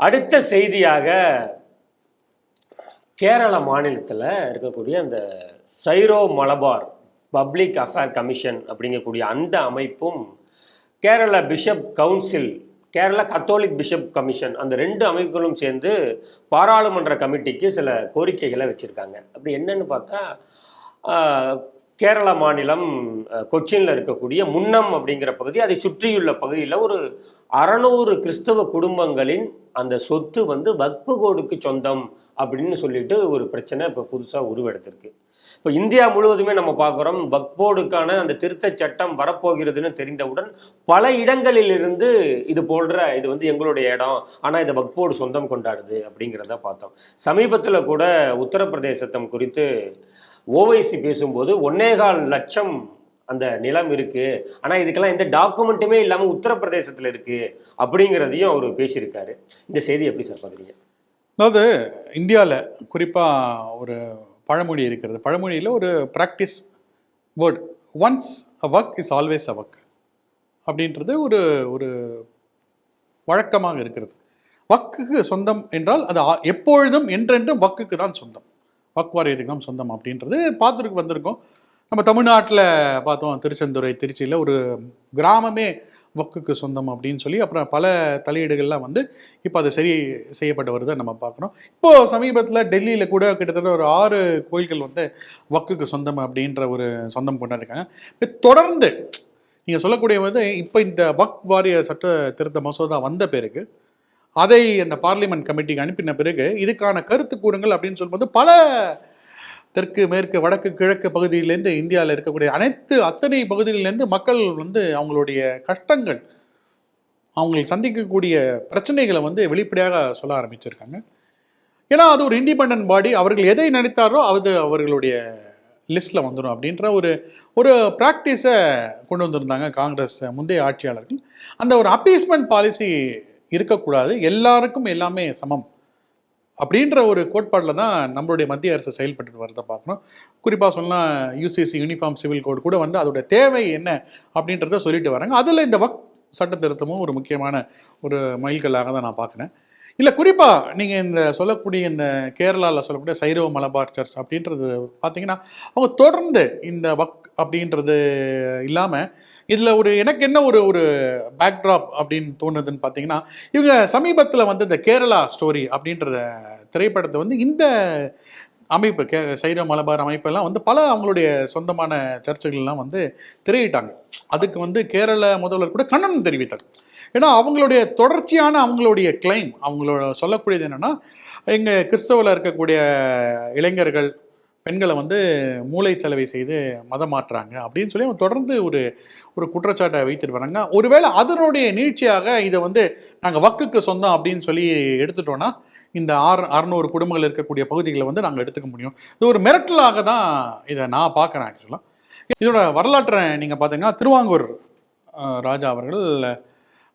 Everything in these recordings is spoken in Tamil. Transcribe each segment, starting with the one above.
அடுத்த செய்தியாக கேரள மாநிலத்தில் இருக்கக்கூடிய அந்த Syro Malabar public affair commission அப்படிங்கக்கூடிய அந்த அமைப்பும் Kerala bishop council Kerala Catholic bishop commission அந்த ரெண்டு அமைப்புகளும் சேர்ந்து பாராளுமன்ற கமிட்டிக்கு சில கோரிக்கைகளை வச்சுருக்காங்க. அப்படி என்னன்னு பார்த்தா கேரள மாநிலம் கொச்சினில் கொச்சின்ல இருக்கக்கூடிய முன்னம் அப்படிங்கிற பகுதி அதை சுற்றியுள்ள பகுதியில் ஒரு அறநூறு கிறிஸ்தவ குடும்பங்களின் அந்த சொத்து வந்து வக்பு கோடுக்கு சொந்தம் அப்படின்னு சொல்லிட்டு ஒரு பிரச்சனை இப்போ புதுசாக உருவெடுத்திருக்கு. இப்போ இந்தியா முழுவதுமே நம்ம பார்க்குறோம் வக்போர்டுக்கான அந்த திருத்தச் சட்டம் வரப்போகிறதுன்னு தெரிந்தவுடன் பல இடங்களிலிருந்து இது போன்ற இது வந்து எங்களுடைய இடம் ஆனால் இதை வக்போர்டு சொந்தம் கொண்டாடுது அப்படிங்கிறத பார்த்தோம். சமீபத்தில் கூட உத்தரப்பிரதேசத்தம் குறித்து ஓவைசி பேசும்போது ஒன்னேகால் லட்சம் அந்த நிலம் இருக்கு. ஆனால் இதுக்கெல்லாம் எந்த டாக்குமெண்ட்டுமே இல்லாமல் உத்தரப்பிரதேசத்தில் இருக்கு அப்படிங்கிறதையும் அவர் பேசியிருக்காரு. இந்த செய்தி எப்படி சார் பார்க்குறீங்க? அதாவது இந்தியாவில் குறிப்பாக ஒரு பழமொழி இருக்கிறது. பழமொழியில் ஒரு practice word once a work is always a work அப்படின்றது ஒரு ஒரு வழக்கமாக இருக்கிறது. வக்குக்கு சொந்தம் என்றால் அது ஆ- எப்பொழுதும் என்றென்றும் வக்குக்கு தான் சொந்தம். வக் வாரியத்துக்கு தான் சொந்தம் அப்படின்றது பார்த்துருக்கு வந்திருக்கோம். நம்ம தமிழ்நாட்டில் பார்த்தோம் திருச்செந்துறை திருச்சியில் ஒரு கிராமமே வக்குக்கு சொந்தம் அப்படின்னு சொல்லி அப்புறம் பல தலையீடுகள்லாம் வந்து இப்போ அது சரி செய்யப்பட்டு வருதை நம்ம பார்க்குறோம். இப்போது சமீபத்தில் டெல்லியில் கூட கிட்டத்தட்ட ஒரு ஆறு கோயில்கள் வந்து வக்குக்கு சொந்தம் அப்படின்ற ஒரு சொந்தம் கொண்டாடிருக்காங்க. இப்ப தொடர்ந்து நீங்கள் சொல்லக்கூடிய வந்து இப்போ இந்த வக் வாரிய சட்ட திருத்த மசோதா வந்த பிறகு அதை அந்த பார்லிமெண்ட் கமிட்டிக்கு அனுப்பின பிறகு இதுக்கான கருத்து கூறுங்கள் அப்படின்னு சொல்லும்போது பல தெற்கு மேற்கு வடக்கு கிழக்கு பகுதியிலேருந்து இந்தியாவில் இருக்கக்கூடிய அனைத்து அத்தனை பகுதியிலேருந்து மக்கள் வந்து அவங்களுடைய கஷ்டங்கள் அவங்களுக்கு சந்திக்கக்கூடிய பிரச்சனைகளை வந்து வெளிப்படையாக சொல்ல ஆரம்பிச்சிருக்காங்க. ஏன்னா அது ஒரு இண்டிபெண்டன்ட் பாடி அவர்கள் எதை நினைத்தாரோ அது அவர்களுடைய லிஸ்ட்டில் வந்துடும் அப்படின்ற ஒரு ஒரு ப்ராக்டிஸை கொண்டு வந்திருந்தாங்க காங்கிரஸ் முந்தைய ஆட்சியாளர்கள். அந்த ஒரு அப்பீஸ்மெண்ட் பாலிசி இருக்கக்கூடாது. எல்லாருக்கும் எல்லாமே சமம். அப்படின்ற ஒரு கோட்பாட்டில் தான் நம்மளுடைய மத்திய அரசு செயல்பட்டு வரதை பார்க்குறோம் குறிப்பாக சொன்னால் யூசிசி யூனிஃபார்ம் சிவில் கோட் கூட வந்து அதோட தேவை என்ன அப்படின்றத சொல்லிட்டு வராங்க. அதில் இந்த வக் சட்ட திருத்தமும் ஒரு முக்கியமான ஒரு மைல்கல்லாக தான் நான் பார்க்குறேன். இல்லை குறிப்பாக நீங்கள் இந்த சொல்லக்கூடிய இந்த கேரளாவில் சொல்லக்கூடிய சைரவ மலபார் சர்ச் அப்படின்றது பார்த்தீங்கன்னா அவங்க தொடர்ந்து இந்த வக் அப்படின்றது இல்லாமல் இதில் ஒரு எனக்கு என்ன ஒரு ஒரு பேக்ட்ராப் அப்படின்னு தோணுதுன்னு பார்த்தீங்கன்னா இவங்க சமீபத்தில் வந்து இந்த கேரளா ஸ்டோரி அப்படின்ற திரைப்படத்தை வந்து இந்த அமைப்பு கே சைரோ மலபார் அமைப்பெல்லாம் வந்து பல அவங்களுடைய சொந்தமான சர்ச்சுகள்லாம் வந்து திரையிட்டாங்க. அதுக்கு வந்து கேரள முதல்வர் கூட கண்டனம் தெரிவித்தார். ஏன்னா அவங்களுடைய தொடர்ச்சியான அவங்களுடைய கிளைம் அவங்களோட சொல்லக்கூடியது என்னென்னா எங்கள் கிறிஸ்தவில் இருக்கக்கூடிய இளைஞர்கள் பெண்களை வந்து மூளை செலவை செய்து மதம் மாற்றுறாங்க அப்படின்னு சொல்லி அவங்க தொடர்ந்து ஒரு ஒரு குற்றச்சாட்டை வைத்துட்டு வராங்க. ஒருவேளை அதனுடைய நீட்சியாக இதை வந்து நாங்கள் வக்குக்கு சொந்தம் அப்படின்னு சொல்லி எடுத்துட்டோன்னா இந்த ஆறு அறநூறு குடும்பங்கள் இருக்கக்கூடிய பகுதிகளை வந்து நாங்கள் எடுத்துக்க முடியும். இது ஒரு மிரட்டலாக தான் இதை நான் பார்க்குறேன் ஆக்சுவலாக இதோட வரலாற்றை நீங்கள் பார்த்தீங்கன்னா திருவாங்கூர் ராஜா அவர்கள்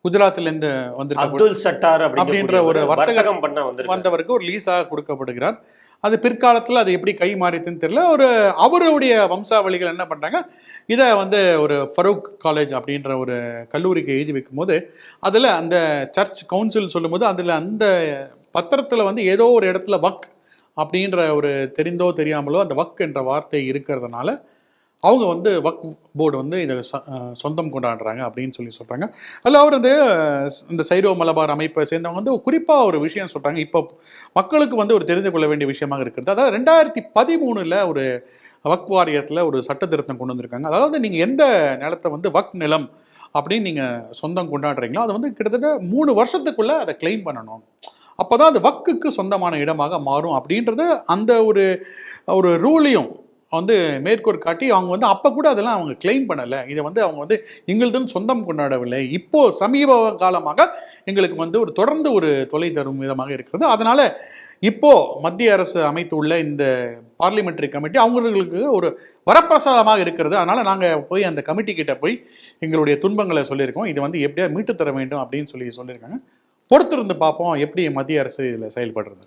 குஜராத்திலேருந்து வந்திருக்க அப்துல் சட்டார் அப்படின்ற ஒரு ஒரு வர்த்தக- வர்த்தகம் பண்ண வந்தவருக்கு ஒரு லீஸாக கொடுக்கப்படுகிறார். அது பிற்காலத்தில் அது எப்படி கை மாறித்துன்னு தெரியல. ஒரு அவருடைய வம்சாவளிகள் என்ன பண்ணுறாங்க இதை வந்து ஒரு ஃபரூக் காலேஜ் அப்படின்ற ஒரு கல்லூரிக்கு எழுதி வைக்கும்போது அதில் அந்த சர்ச் கவுன்சில் சொல்லும்போது அதில் அந்த பத்திரத்தில் வந்து ஏதோ ஒரு இடத்துல வக் அப்படின்ற ஒரு தெரிந்தோ தெரியாமலோ அந்த வக் என்ற வார்த்தை இருக்கிறதுனால அவங்க வந்து வக் போர்டு வந்து இதை ச- சொந்தம் கொண்டாடுறாங்க அப்படின்னு சொல்லி சொல்கிறாங்க அதில் அவர் வந்து இந்த சைரோ மலபார் அமைப்பை சேர்ந்தவங்க வந்து குறிப்பாக ஒரு விஷயம் சொல்கிறாங்க இப்போ மக்களுக்கு வந்து ஒரு தெரிந்து கொள்ள வேண்டிய விஷயமாக இருக்கிறது. அதாவது ரெண்டாயிரத்தி பதிமூணில் ஒரு வக் வாரியத்தில் ஒரு சட்ட திருத்தம் கொண்டு வந்திருக்காங்க. அதாவது நீங்கள் எந்த நிலத்தை வந்து வக் நிலம் அப்படின்னு நீங்கள் சொந்தம் கொண்டாடுறீங்களோ அது வந்து கிட்டத்தட்ட மூணு வருஷத்துக்குள்ளே அதை கிளைம் பண்ணணும். அப்போ தான் அது வக்குக்கு சொந்தமான இடமாக மாறும் அப்படின்றது அந்த ஒரு ஒரு ரூலையும் வந்து மேற்கோள் காட்டி அவங்க வந்து அப்போ கூட அதெல்லாம் அவங்க கிளைம் பண்ணலை. இதை வந்து அவங்க வந்து எங்களுதுன்னு சொந்தம் கொண்டாடவில்லை. இப்போ சமீப காலமாக எங்களுக்கு வந்து ஒரு தொடர்ந்து ஒரு தொலை தரும் விதமாக இருக்கிறது. அதனால இப்போ மத்திய அரசு அமைத்துள்ள இந்த பார்லிமெண்டரி கமிட்டி அவங்களுக்கு ஒரு வரப்பிரசாதமாக இருக்கிறது. அதனால் நாங்கள் போய் அந்த கமிட்டி கிட்ட போய் எங்களுடைய துன்பங்களை சொல்லியிருக்கோம். இது வந்து எப்படியா மீட்டு தர வேண்டும் அப்படின்னு சொல்லி சொல்லியிருக்காங்க. பொறுத்திருந்து பார்ப்போம் எப்படி மத்திய அரசு இதில் செயல்படுறது.